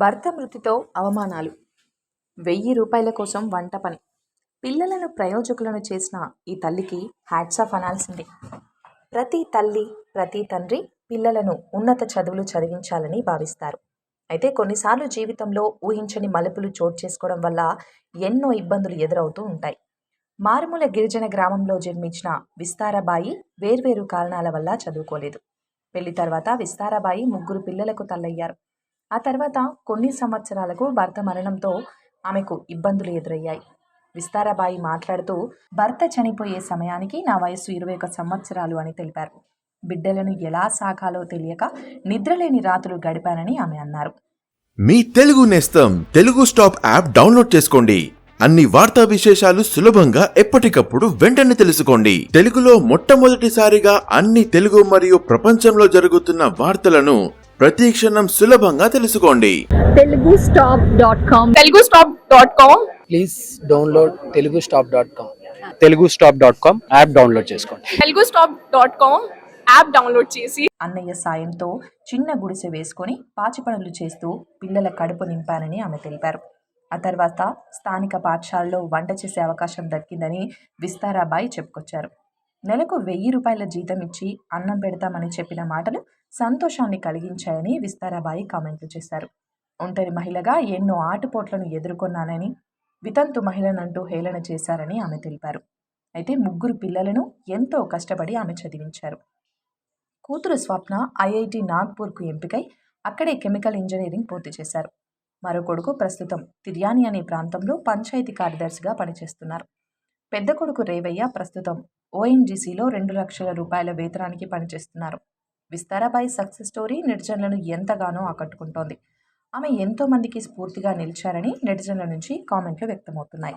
భర్త మృతితో అవమానాలు. వెయ్యి రూపాయల కోసం వంట పని. పిల్లలను ప్రయోజకులను చేసిన ఈ తల్లికి హ్యాట్స్ ఆఫ్ అనాల్సిందే. ప్రతి తల్లి ప్రతి తండ్రి పిల్లలను ఉన్నత చదువులు చదివించాలని భావిస్తారు. అయితే కొన్నిసార్లు జీవితంలో ఊహించని మలుపులు చోటు చేసుకోవడం వల్ల ఎన్నో ఇబ్బందులు ఎదురవుతూ ఉంటాయి. మారుమూల గిరిజన గ్రామంలో జన్మించిన విస్తారాబాయి వేర్వేరు కారణాల వల్ల చదువుకోలేదు. పెళ్ళి తర్వాత విస్తారాబాయి ముగ్గురు పిల్లలకు తల్లయ్యారు. ఆ తర్వాత కొన్ని సంవత్సరాలకు భర్త మరణంతో ఆమెకు ఇబ్బందులు ఎదురయ్యాయి. విస్తారాబాయి మాట్లాడుతూ భర్త చనిపోయే సమయానికి నా వయస్సు ఇరవై ఒక సంవత్సరాలు అని తెలిపారు. బిడ్డలను ఎలా సాకాలో తెలియక నిద్రలేని రాత్రులు గడిపానని ఆమె అన్నారు. మీ తెలుగు నేస్తం తెలుగు స్టాప్ యాప్ డౌన్లోడ్ చేసుకోండి. అన్ని వార్తా విశేషాలు సులభంగా ఎప్పటికప్పుడు వెంటనే తెలుసుకోండి. తెలుగులో మొట్టమొదటిసారిగా అన్ని తెలుగు మరియు ప్రపంచంలో జరుగుతున్న వార్తలను ప్రతి క్షణం సులభంగా తెలుసుకోండి. Telugu stop dot com. Telugu stop dot com. Please download Telugu stop dot com. Telugu stop dot com app download చేసుకోండి. Telugu stop dot com app download చేసి అన్నయ్య సాయంతో చిన్న గుడిసె వేసుకొని పాచి పనులు చేస్తూ పిల్లల కడుపు నింపానని ఆమె తెలిపారు. ఆ తర్వాత స్థానిక పాఠశాలలో వంట చేసే అవకాశం దక్కిందని విస్తారాబాయి చెప్పుకొచ్చారు. నెలకు వెయ్యి రూపాయల జీతం ఇచ్చి అన్నం పెడతామని చెప్పిన మాటలు సంతోషాన్ని కలిగించాయని విస్తారాబాయి కామెంట్లు చేశారు. ఒంటరి మహిళగా ఎన్నో ఆటుపోట్లను ఎదుర్కొన్నానని వితంతు మహిళనంటూ హేళన చేశారని ఆమె తెలిపారు. అయితే ముగ్గురు పిల్లలను ఎంతో కష్టపడి ఆమె చదివించారు. కూతురు స్వప్న ఐఐటి నాగ్పూర్కు ఎంపికై అక్కడే కెమికల్ ఇంజనీరింగ్ పూర్తి చేశారు. మరో కొడుకు ప్రస్తుతం తిర్యాని అనే ప్రాంతంలో పంచాయతీ కార్యదర్శిగా పనిచేస్తున్నారు. పెద్ద కొడుకు రేవయ్య ప్రస్తుతం ఓఎన్జీసీలో రెండు లక్షల రూపాయల వేతనానికి పనిచేస్తున్నారు. విస్తారాబాయి సక్సెస్ స్టోరీ నెటిజన్లను ఎంతగానో ఆకట్టుకుంటోంది. ఆమె ఎంతోమందికి స్ఫూర్తిగా నిలిచారని నెటిజన్ల నుంచి కామెంట్లు వ్యక్తమవుతున్నాయి.